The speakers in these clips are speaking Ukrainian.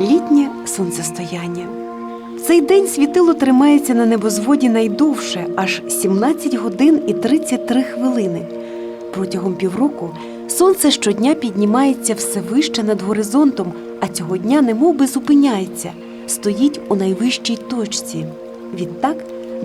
Літнє сонцестояння. Цей день світило тримається на небозводі найдовше аж 17 годин і 33 хвилини. Протягом півроку сонце щодня піднімається все вище над горизонтом, а цього дня немов би зупиняється, стоїть у найвищій точці. Відтак,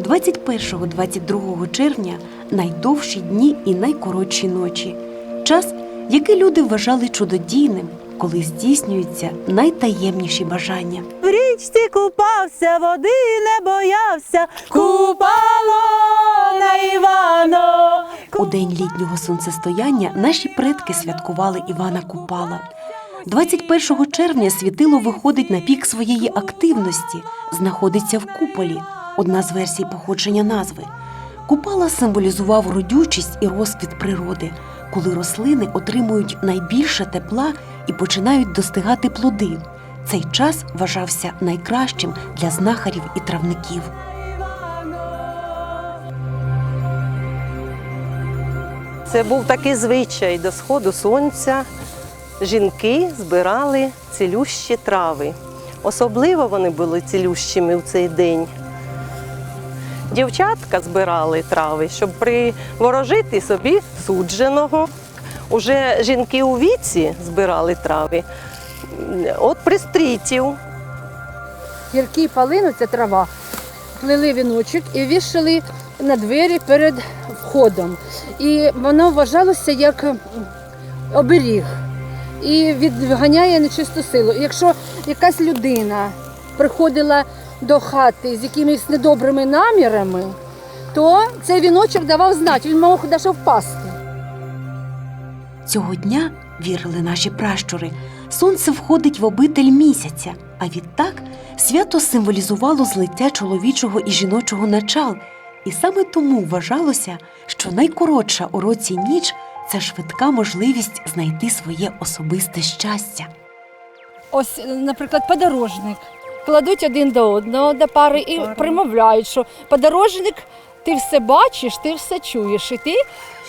21-22 червня найдовші дні і найкоротші ночі. Час, який люди вважали чудодійним, коли здійснюються найтаємніші бажання. В річці купався, води не боявся, купало на Івано. У день літнього сонцестояння наші предки святкували Івана Купала. 21 червня світило виходить на пік своєї активності, знаходиться в куполі. Одна з версій походження назви. Купала символізував родючість і розквіт природи, коли рослини отримують найбільше тепла і починають достигати плоди. Цей час вважався найкращим для знахарів і травників. Це був такий звичай до сходу сонця. Жінки збирали цілющі трави. Особливо вони були цілющими в цей день. Дівчатка збирали трави, щоб приворожити собі судженого. Уже жінки у віці збирали трави от пристрітів. гіркі палину, це трава, плели віночок і вішали на двері перед входом. І воно вважалося як оберіг і відганяє нечисту силу. Якщо якась людина приходила до хати з якимись недобрими намірами, то цей віночок давав знати, він мав навіть впасти. Цього дня, вірили наші пращури, сонце входить в обитель місяця, а відтак свято символізувало злиття чоловічого і жіночого начал, і саме тому вважалося, що найкоротша у році ніч це швидка можливість знайти своє особисте щастя. Ось, наприклад, подорожник. Кладуть один до одного до пари і примовляють, що подорожник, ти все бачиш, ти все чуєш, і ти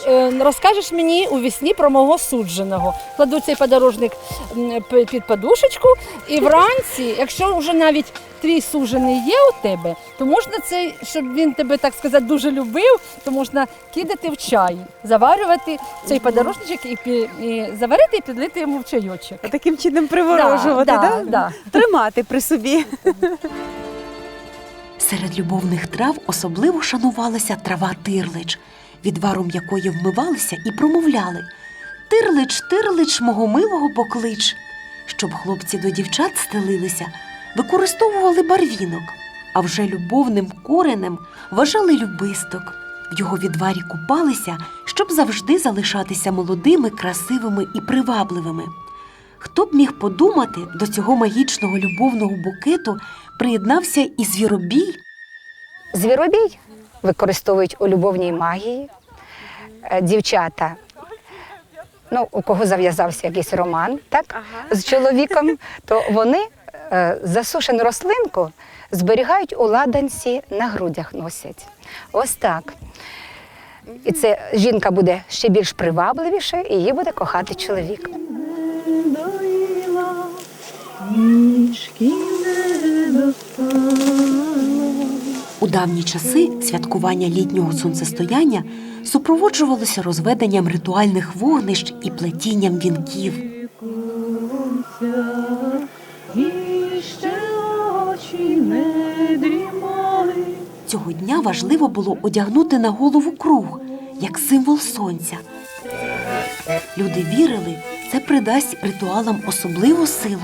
е, розкажеш мені у вісні про мого судженого. Кладуть цей подорожник під подушечку, і вранці, якщо вже навіть твій суджений є у тебе, то можна цей, щоб він тебе, так сказати, дуже любив, то можна кидати в чай, заварювати цей подорожничок і, пі- і заварити і підлити йому в чайочок. Таким чином приворожувати, Да, да, да, да. тримати при собі. Серед любовних трав особливо шанувалася трава тирлич, відваром якої вмивалися і промовляли Тирлич, тирлич, мого милого поклич. Щоб хлопці до дівчат стелилися, використовували барвінок, а вже любовним коренем вважали любисток. В його відварі купалися, щоб завжди залишатися молодими, красивими і привабливими. Хто б міг подумати, до цього магічного любовного букету приєднався і звіробій? Звіробій використовують у любовній магії. Е, Дівчата, ну, у кого зав'язався якийсь роман так, з чоловіком, то вони засушену рослинку зберігають у ладанці, на грудях носять. Ось так. І це жінка буде ще більш привабливіша, і її буде кохати чоловік. У давні часи святкування літнього сонцестояння супроводжувалося розведенням ритуальних вогнищ і плетінням вінків. Цього дня важливо було одягнути на голову круг як символ сонця. Люди вірили, це придасть ритуалам особливу силу.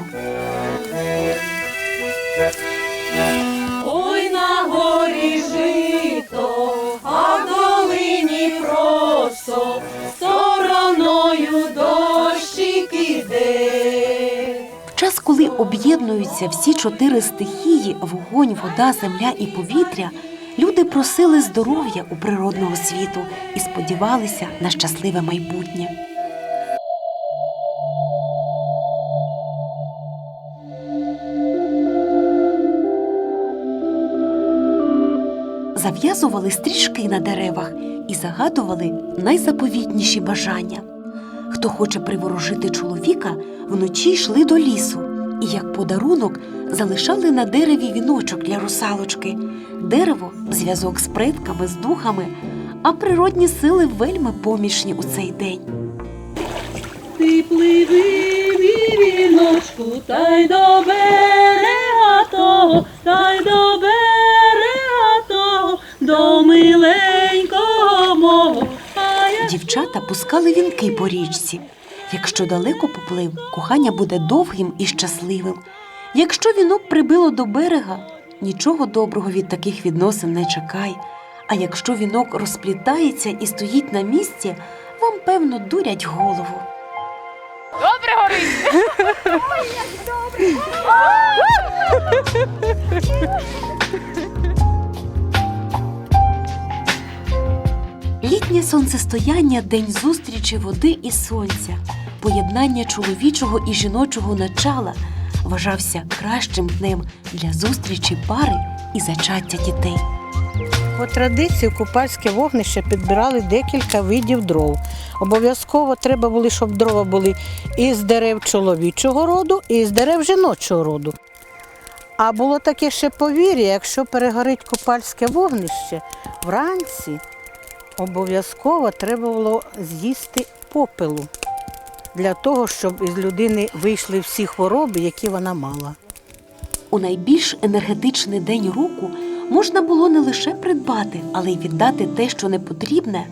Ой на горі жито, а в долині просто стороною дощик іде. В час, коли об'єднуються всі чотири стихії вогонь, вода, земля і повітря, люди просили здоров'я у природного світу і сподівалися на щасливе майбутнє. Зав'язували стрічки на деревах і загадували найзаповітніші бажання. Хто хоче приворожити чоловіка, вночі йшли до лісу і як подарунок залишали на дереві віночок для русалочки. Дерево зв'язок з предками, з духами, а природні сили вельми помічні у цей день. Ти пливи, мій віночку, та й до берега того, та й до берега того, до миленького мого. Дівчата пускали вінки по річці. Якщо далеко поплив, кохання буде довгим і щасливим. Якщо вінок прибило до берега, нічого доброго від таких відносин не чекай. А якщо вінок розплітається і стоїть на місці, вам певно дурять голову. Добре горить! Літнє сонцестояння день зустрічі води і сонця, поєднання чоловічого і жіночого начала вважався кращим днем для зустрічі пари і зачаття дітей. По традиції купальське вогнище підбирали декілька видів дров. Обов'язково треба було, щоб дрова були із дерев чоловічого роду, і з дерев жіночого роду. А було таке ще повір'я, якщо перегорить купальське вогнище, вранці обов'язково треба було з'їсти попелу для того, щоб із людини вийшли всі хвороби, які вона мала. У найбільш енергетичний день року можна було не лише придбати, але й віддати те, що не потрібне.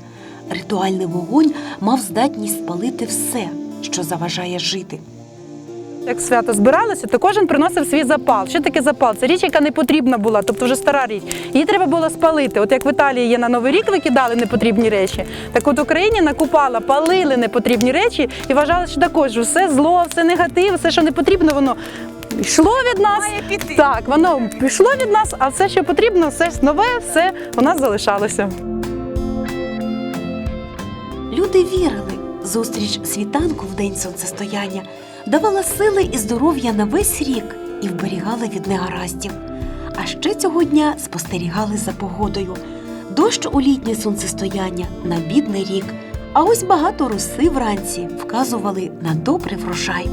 Ритуальний вогонь мав здатність спалити все, що заважає жити. Як свято збиралося, то кожен приносив свій запал. Що таке запал? Це річ, яка не потрібна була, тобто вже стара річ. Її треба було спалити. От як в Італії є на Новий рік викидали непотрібні речі, так от в Україні накупала, палили непотрібні речі і вважали, що також все зло, все негатив, все, що не потрібно, воно йшло від нас. Так, воно пішло від нас, а все, що потрібно, все нове, все у нас залишалося. Люди вірили, зустріч світанку в день сонцестояння давала сили і здоров'я на весь рік і вберігала від негараздів. А ще цього дня спостерігали за погодою. Дощ у літнє сонцестояння на бідний рік. А ось багато роси вранці вказували на добрий врожай.